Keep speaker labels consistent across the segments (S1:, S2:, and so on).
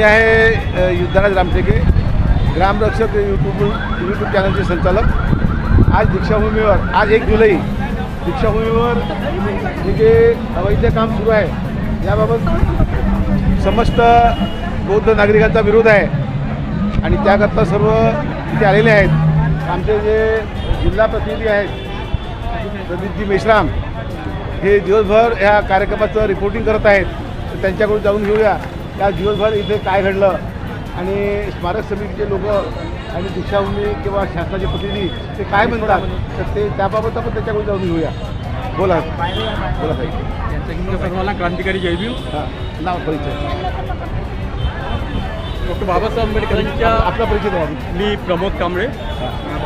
S1: मी आहे Yuddhraj Ramteke Gramrakshak YouTube YouTube चॅनलचे संचालक. आज दीक्षाभूमीवर आज एक जुलै दीक्षाभूमीवर जे जे अवैध काम सुरू आहे याबाबत समस्त बौद्ध नागरिकांचा विरोध आहे. आणि त्याकरता सर्व तिथे आलेले आहेत. आमचे जे जिल्हा प्रतिनिधी आहेत प्रदीपजी मेश्राम हे दिवसभर ह्या कार्यक्रमाचं रिपोर्टिंग करत आहेत. त्यांच्याकडून जाऊन घेऊया. त्या दिवसभर इथे काय घडलं आणि स्मारक समितीचे लोक आणि दीक्षाभूमी किंवा शासनाचे प्रतिनिधी ते काय म्हणतात तर ते त्याबाबत आपण त्याच्याकडून जाऊन घेऊया. बोला बोला
S2: हिंदू सर्वांना क्रांतिकारी जय भीम.
S1: हां नाव परिचय.
S2: डॉक्टर बाबासाहेब आंबेडकरांच्या
S1: आपला परिचय द्या.
S2: मी प्रमोद कांबळे.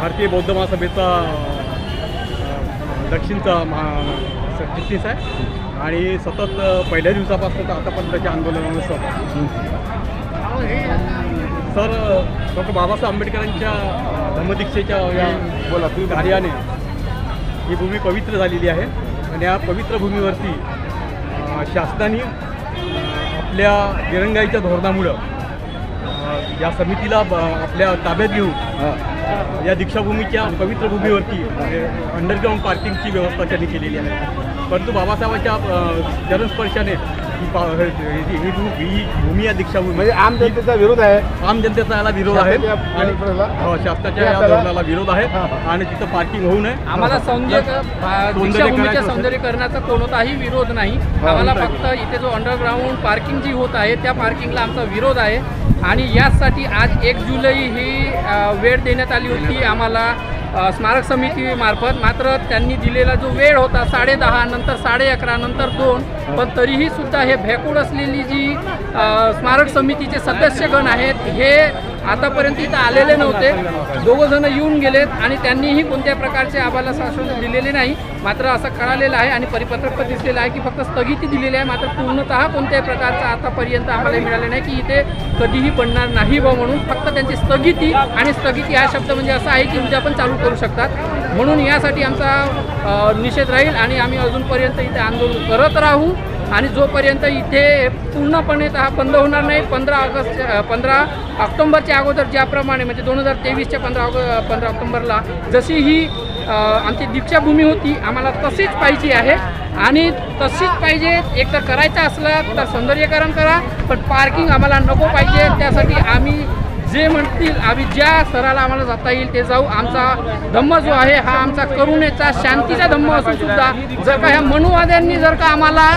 S2: भारतीय बौद्ध महासभेचा दक्षिणचा महा आहे. आणि सतत पहिल्या दिवसापासून तर आतापर्यंतच्या आंदोलनामध्ये सहभागी सर डॉक्टर बाबासाहेब आंबेडकरांच्या अ, धम्मदीक्षेच्या या
S1: बोला.
S2: कार्याने ही भूमी पवित्र झालेली आहे. आणि या पवित्र भूमीवरती शासनाने आपल्या दिरंगाईच्या धोरणामुळं या समितीला आपल्या ताब्यात घेऊन या दीक्षाभूमीच्या पवित्र भूमीवरती अंडरग्राऊंड पार्किंगची व्यवस्था त्यांनी केलेली आहे. परंतु बाबासाहेबांच्या चरणस्पर्शाने ही भूमी या दीक्षाभूमी.
S1: म्हणजे आम जनतेचा विरोध आहे.
S2: आम जनतेचा याला विरोध आहे. आणि? हो, शासनाच्या या धोरणाला विरोध आहे. आणि तिथं पार्किंग होऊ नये.
S3: आम्हाला सौंदर्य
S2: सौंदर्यीकरणाचं
S3: कोणताही विरोध नाही. आम्हाला फक्त इथे जो अंडरग्राऊंड पार्किंग जी होत आहे त्या पार्किंगला आमचा विरोध आहे. आणि याचसाठी आज एक जुलै ही वेळ देण्यात आली होती. आम्हाला स्मारक समितीमार्फत मात्र त्यांनी दिलेला जो वेळ होता साडे दहा नंतर साडे अकरा नंतर दोन पण तरीही सुद्धा हे भेकूड असलेली जी स्मारक समितीचे सदस्यगण आहेत हे आतापर्यंत इथं आलेले नव्हते. दोघं जण येऊन गेलेत आणि त्यांनीही कोणत्या प्रकारचे आम्हाला आश्वासन दिलेले नाही. मात्र असं कळालेलं आहे आणि परिपत्रक पण दिसलेलं आहे की फक्त स्थगिती दिलेली आहे. मात्र पूर्णतः कोणत्याही प्रकारचा आतापर्यंत आम्हाला मिळालं नाही की इथे कधीही बनणार नाही व म्हणून. फक्त त्यांची स्थगिती आणि स्थगिती हा शब्द म्हणजे असा आहे की उद्या पण चालू करू शकतात. म्हणून यासाठी आमचा निषेध राहील आणि आम्ही अजूनपर्यंत इथे आंदोलन करत राहू. आणि जोपर्यंत इथे पूर्णपणे हा बंद होणार नाही पंधरा ऑगस्ट पंधरा ऑक्टोंबरच्या अगोदर ज्याप्रमाणे म्हणजे दोन हजार तेवीसच्या पंधरा ऑग पंधरा ऑक्टोंबरला जशी ही आमची दीक्षाभूमी होती आम्हाला तशीच पाहिजे आहे. आणि तशीच पाहिजे एक तर करायचं असलं तर सौंदर्यीकरण करा पण पार्किंग आम्हाला नको पाहिजे. त्यासाठी आम्ही जे म्हणतील आम्ही ज्या स्तराला आम्हाला जाता येईल ते जाऊ. आमचा धम्म जो आहे हा आमचा करुणेचा शांतीचा धम्म असून सुद्धा जर का ह्या मनुवाद्यांनी जर का आम्हाला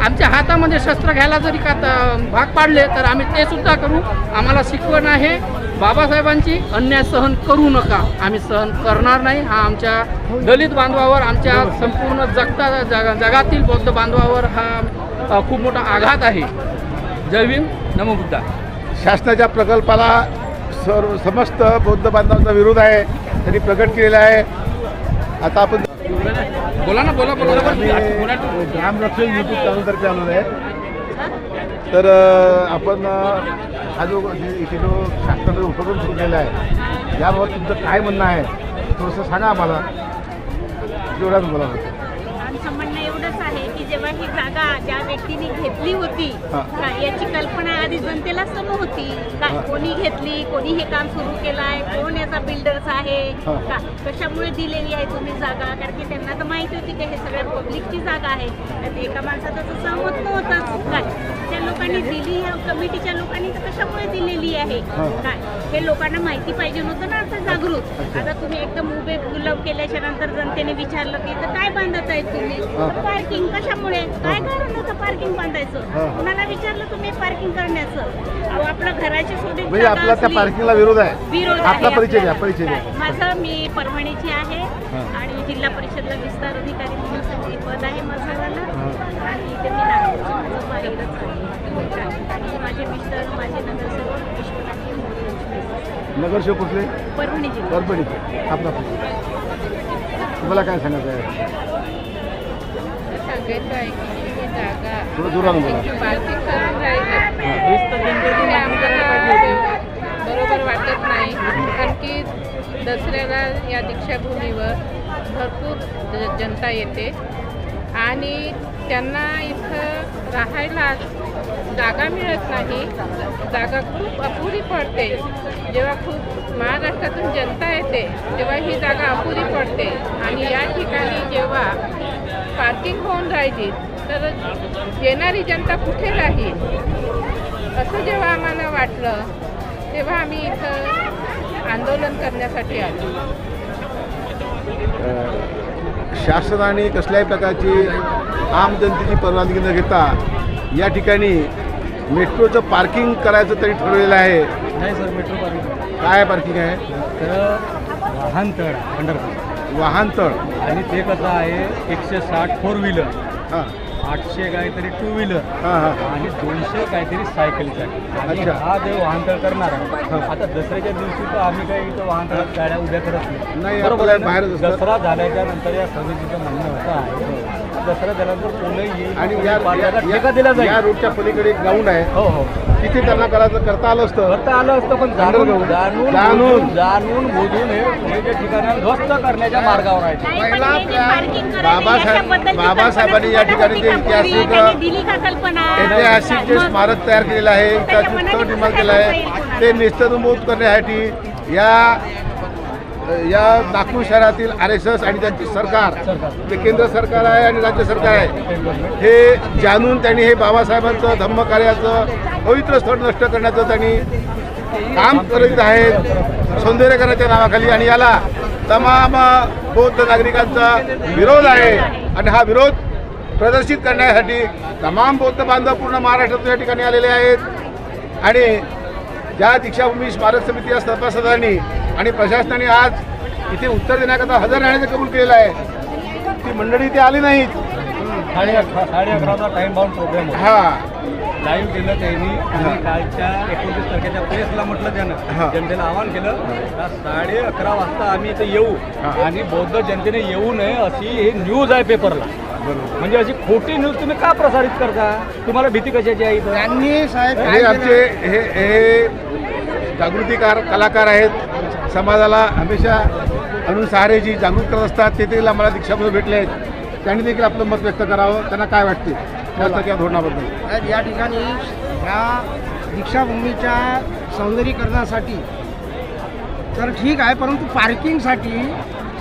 S3: आमच्या हातामध्ये शस्त्र घ्यायला जरी का भाग पाडले तर आम्ही ते सुद्धा करू. आम्हाला शिकवण आहे बाबासाहेबांची अन्याय सहन करू नका. आम्ही सहन करणार नाही. हा आमच्या दलित बांधवावर आमच्या संपूर्ण जगता जग जगातील बौद्ध बांधवावर हा खूप मोठा आघात आहे. जय नमबुद्धा नमो बुद्धा.
S1: शासनाच्या प्रकल्पाला सर्व समस्त बौद्ध बांधवांचा विरोध आहे त्यांनी प्रकट केलेला आहे. आता आपण
S3: बोला ना बोला बोला
S1: आम्ही
S3: बोला
S1: ग्रामरक्षक यूट्यूब चॅनलतर्फे आलेलो आहे तर आपण हा जो इथे जो शासनाचा उपक्रम सुरू केला आहे याबाबत तुमचं काय म्हणणं आहे थोडंसं सांगा आम्हाला. जेवढा बोला
S4: आमचं म्हणणं एवढंच आहे की जेव्हा ही जागा ज्या व्यक्तीने घेतली होती
S1: हा.
S4: का याची कल्पना आधी जनतेला नव्हती. का
S1: हा.
S4: कोणी घेतली कोणी हे काम सुरू केलं आहे कोण याचा बिल्डर्स आहे. का कशामुळे दिलेली आहे तुम्ही जागा? कारण की त्यांना तर माहिती होती की हे सगळ्या पब्लिकची जागा आहे. त्यात एका माणसाचं तर सहमत नव्हतंच. काय त्या लोकांनी दिली या कमिटीच्या लोकांनी तर कशामुळे दिलेली आहे?
S1: हा.
S4: काय हे लोकांना माहिती पाहिजे नव्हतं ना आता जागृत. आता तुम्ही एकदम उभे गुलाब केल्याच्यानंतर जनतेने विचारलं की तर काय बांधत आहे तुम्ही. पार्किंग कशामुळे? काय कारण होतं पार्किंग बांधायचं. कुणाला विचारलं तुम्ही पार्किंग करण्याचं अहो आपलं घराची सोडून
S1: म्हणजे आपला त्या पार्किंगला विरोध आहे आपला परिचय द्या. परिचय द्या?
S4: माझं मी परभणीची आहे
S1: हा.
S4: आणि जिल्हा परिषदला विस्तार अधिकारी म्हणून पद आहे माझं
S1: हा.
S4: आणि इथे मी नागपूरची माझं बाहेरच आहे काय? आणि माझे मिस्टर माझे नगरसेवक विश्वनाथी
S1: नगरसेवक कुठले
S4: परभणी जिल्हा
S1: परभणीचे आपला. तुम्हाला काय सांगायचं आहे
S5: सांगायचं आहे की ही
S1: थोडं बोला
S5: बरोबर वाटत नाही. कारण की दसऱ्याला या दीक्षाभूमीवर भरपूर जनता येते. आणि त्यांना इथं राहायला जागा मिळत नाही. जागा खूप अपुरी पडते. जेव्हा खूप महाराष्ट्रातून जनता येते तेव्हा ही जागा अपुरी पडते. आणि या ठिकाणी जेव्हा पार्किंग होऊन राहिली तर येणारी जनता कुठे राहील? असं जेव्हा आम्हाला वाटलं तेव्हा आम्ही इथं आंदोलन करण्यासाठी आलो.
S1: शासनाने कसल्याही प्रकारची आम जनतेची परवानगी न घेता या ठिकाणी मेट्रोचं पार्किंग करायचं तरी ठरवलेलं आहे.
S6: नाही सर मेट्रो पार्किंग
S1: काय पार्किंग आहे?
S6: तर वाहन तळ अंडरपास
S1: वाहनतळ
S6: आणि ते कसं आहे एकशे साठ फोर व्हीलर.
S1: हां.
S6: आठशे काहीतरी टू व्हीलर
S1: हां हां
S6: आणि दोनशे काहीतरी आणि
S1: अच्छा.
S6: हा जे वाहनतळ करणार आहे आता दसऱ्याच्या दिवशी तर आम्ही काही इथं वाहनतळात गाड्या उभ्या करत
S1: नाही, आपल्याला
S6: आहे?
S1: बाहेरच असतात.
S6: दसरा झाल्याच्यानंतर या समितीचं म्हणणं होतं आहे दसरा झाल्यानंतर पोलं येईल
S1: आणि या
S6: पार्ट्याला
S1: या-
S6: ठेका दिला
S1: या
S6: जाईल
S1: रोडच्या पलीकडे एक ग्राउंड आहे.
S6: हो हो.
S1: तिथे त्यांना करायचं करता आलं असतं.
S6: करता आलं असतं पण जाणून. जाणून
S1: जाणून.
S6: जाणून बुजून हे पुण्याच्या ठिकाणी ध्वस्त करण्याच्या मार्गावर आहे
S4: पण
S1: पहिला बाबासाहेब- बाबासाहेबांनी या ठिकाणी जे? ऐतिहासिक- ऐतिहासिक जे स्मारक तयार केलेलं आहे त्याचं उत्सव निर्माण केलं
S4: काय
S1: आहे ते
S4: येईल
S1: नेस्तनमूत करण्यासाठी या या नागपूर शहरातील आर एस एस आणि त्यांची सरकार जे केंद्र सरकार आहे आणि राज्य सरकार आहे हे जाणून त्यांनी हे बाबासाहेबांचं धम्मकार्याचं पवित्र स्थळ नष्ट करण्याचं त्यांनी काम करीत आहेत सौंदर्यकरणाच्या नावाखाली. आणि याला तमाम बौद्ध नागरिकांचा विरोध आहे. आणि हा विरोध प्रदर्शित करण्यासाठी तमाम बौद्ध बांधव पूर्ण महाराष्ट्रातून या ठिकाणी आलेले आहेत. आणि ज्या दीक्षाभूमी स्मारक समिती या सभासदांनी आणि प्रशासनाने आज इथे उत्तर देण्याकरता हजर राहण्याचं कबूल केलेलं आहे. ती मंडळी इथे आली नाहीत.
S6: साडे अकरा साडे अकराचा टाइम बाउंड प्रोग्राम होता.
S1: हा.
S6: लाईव्ह केलं त्यांनी. आणि कालच्या एकोणतीस तारखेच्या प्रेसला म्हटलं. त्यानं. जनतेला आवाहन केलं का साडे अकरा वाजता आम्ही इथे येऊ.
S1: हा.
S6: आणि बौद्ध जनतेने येऊ नये अशी ही न्यूज आहे पेपरला म्हणजे अशी खोटी न्यूज तुम्ही का प्रसारित करता? तुम्हाला भीती कशाची आहे इथं?
S7: त्यांनी साहेब
S1: हे आमचे? हे हे जागृतीकार कलाकार आहेत. समाजाला हमेशा आणून सहारे जी जागृत करत असतात ते देखील आम्हाला दीक्षाभूमी भेटले आहेत. त्यांनी देखील आपलं मत व्यक्त करावं. त्यांना काय वाटते? शासनाच्या या धोरणाबद्दल.
S7: या ठिकाणी ह्या दीक्षाभूमीच्या सौंदर्यीकरणासाठी तर ठीक आहे परंतु पार्किंगसाठी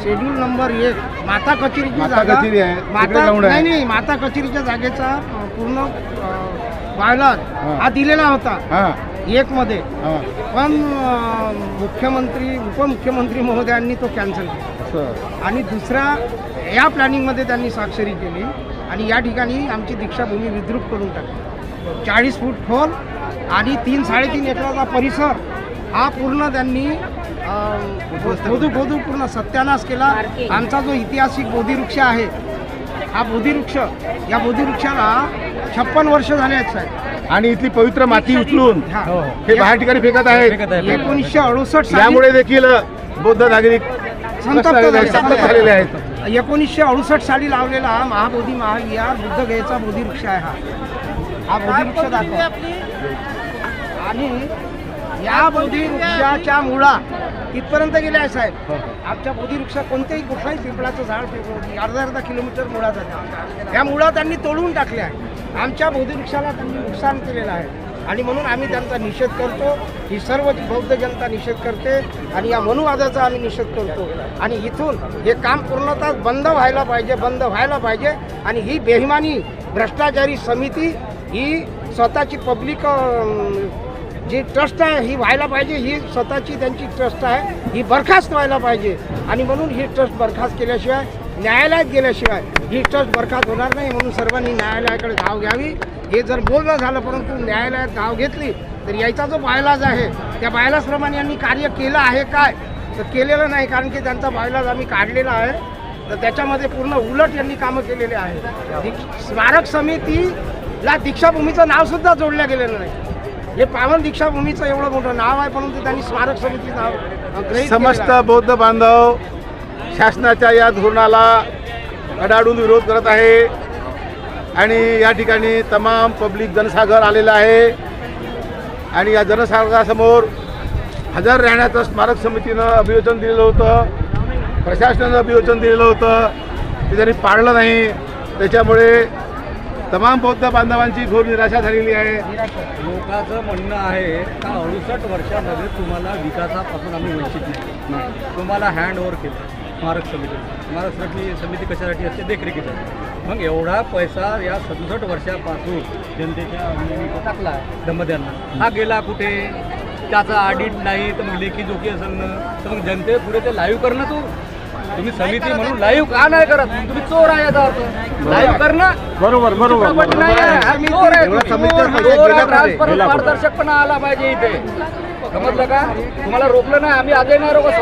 S7: शेड्यूल नंबर एक माता कचेरीची
S1: माता
S7: जागा
S1: कचेरी आहे,
S7: माता. नाही नाही माता कचेरीच्या जागेचा पूर्ण
S1: हां.
S7: हा दिलेला होता. एक मध्ये
S1: हां.
S7: पण मुख्यमंत्री उपमुख्यमंत्री महोदयांनी तो कॅन्सल केला. आणि दुसऱ्या या प्लॅनिंगमध्ये त्यांनी स्वाक्षरी केली आणि या ठिकाणी आमची दीक्षाभूमी विद्रूप करून टाकली. चाळीस फूट खोल आणि तीन साडेतीन एकराचा परिसर हा पूर्ण त्यांनी खोदू खोदू पूर्ण सत्यानाश केला. आमचा जो ऐतिहासिक बोधिवृक्ष आहे हा बोधिवृक्ष या बोधिवृक्षाला छप्पन वर्ष झाले आहेत साहेब.
S1: आणि इथली पवित्र माती उचलून
S7: हा.
S6: हो, हो.
S1: हे बाहेर ठिकाणी फेकत आहेत.
S7: एकोणीसशे अडुसष्ट साली
S1: यामुळे देखील बौद्ध नागरिक झालेले आहेत,
S7: एकोणीसशे अडुसष्ट साली लावलेला हा महाबोधी महाविहार बुद्धगयेचा बोधिवृक्ष आहे हा. हा बोधिवृक्ष दाखव. आणि या बोधिवृक्षाच्या मुळा इथपर्यंत गेले आहे साहेब. आमच्या बोधिवृक्षा कोणत्याही कुठलाही पिंपळाचं झाड अर्धा अर्धा किलोमीटर मुळा जाते या मुळा त्यांनी तोडून टाकल्या. आमच्या बोधिवृक्षाला त्यांनी नुकसान केलेलं आहे. आणि म्हणून आम्ही त्यांचा निषेध करतो. ही सर्व बौद्ध जनता निषेध करते आणि या मनुवादाचा आम्ही निषेध करतो. आणि इथून हे काम पूर्णतः बंद व्हायला पाहिजे बंद व्हायला पाहिजे. आणि ही बेहिमानी भ्रष्टाचारी समिती ही स्वतःची पब्लिक जी ट्रस्ट आहे ही व्हायला पाहिजे. ही स्वतःची त्यांची ट्रस्ट आहे. ही बरखास्त व्हायला पाहिजे. आणि म्हणून ही ट्रस्ट बरखास्त केल्याशिवाय न्यायालयात गेल्याशिवाय ही ट्रस्ट बरखास्त होणार नाही म्हणून सर्वांनी न्यायालयाकडे धाव घ्यावी. हे जर बोलणं झालं परंतु न्यायालयात धाव घेतली तर याचा जो बायलाज आहे त्या बायलाजप्रमाणे यांनी कार्य केलं आहे काय? तर केलेलं नाही कारण की त्यांचा बायलाज आम्ही काढलेला आहे. तर त्याच्यामध्ये पूर्ण उलट यांनी कामं केलेले आहे स्मारक समितीला दीक्षाभूमीचं नावसुद्धा जोडलं गेलेलं नाही. हे पावन दीक्षाभूमीचं एवढं मोठं नाव आहे परंतु त्यांनी स्मारक समिती नाव
S1: समस्त बौद्ध बांधव शासनाच्या या धोरणाला कडाडून विरोध करत आहे. आणि या ठिकाणी तमाम पब्लिक जनसागर आलेला आहे. आणि या जनसागरासमोर हजर राहण्याचं स्मारक समितीनं अभियोजन दिलेलं होतं. प्रशासनानं अभियोजन दिलेलं होतं. ते त्यांनी पाळलं नाही. त्याच्यामुळे तमाम बौद्ध बांधवांची घोर निराशा झालेली आहे.
S6: लोकांचं म्हणणं आहे का अडुसष्ट वर्षामध्ये तुम्हाला विकासापासून आम्ही वंचित नाही. तुम्हाला हँड ओव्हर केलं. स्मारक समिती. स्मारक समिती समिती कशासाठी असते? देखरेखीसाठी. मग एवढा पैसा या सदुसष्ट वर्षापासून जनतेच्या टाकला दंपत्यांना हा गेला कुठे? त्याचा ऑडिट नाही तर मग लेखी जोखी असेल ना. तर मग जनते पुढे ते लाईव्ह कर ना तू. तुम्ही समिती म्हणून लाईव्ह का नाही करत? तुम्ही चोर आहे याचा अर्थ. लाईव्ह कर ना
S1: बरोबर
S6: नाही चोर आहे? ट्रान्सपरंट
S1: गेला कुठे?
S6: पारदर्शकपणा आला पाहिजे इथे. समजलं का? तुम्हाला रोखलं नाही. आम्ही आज येणार आहोत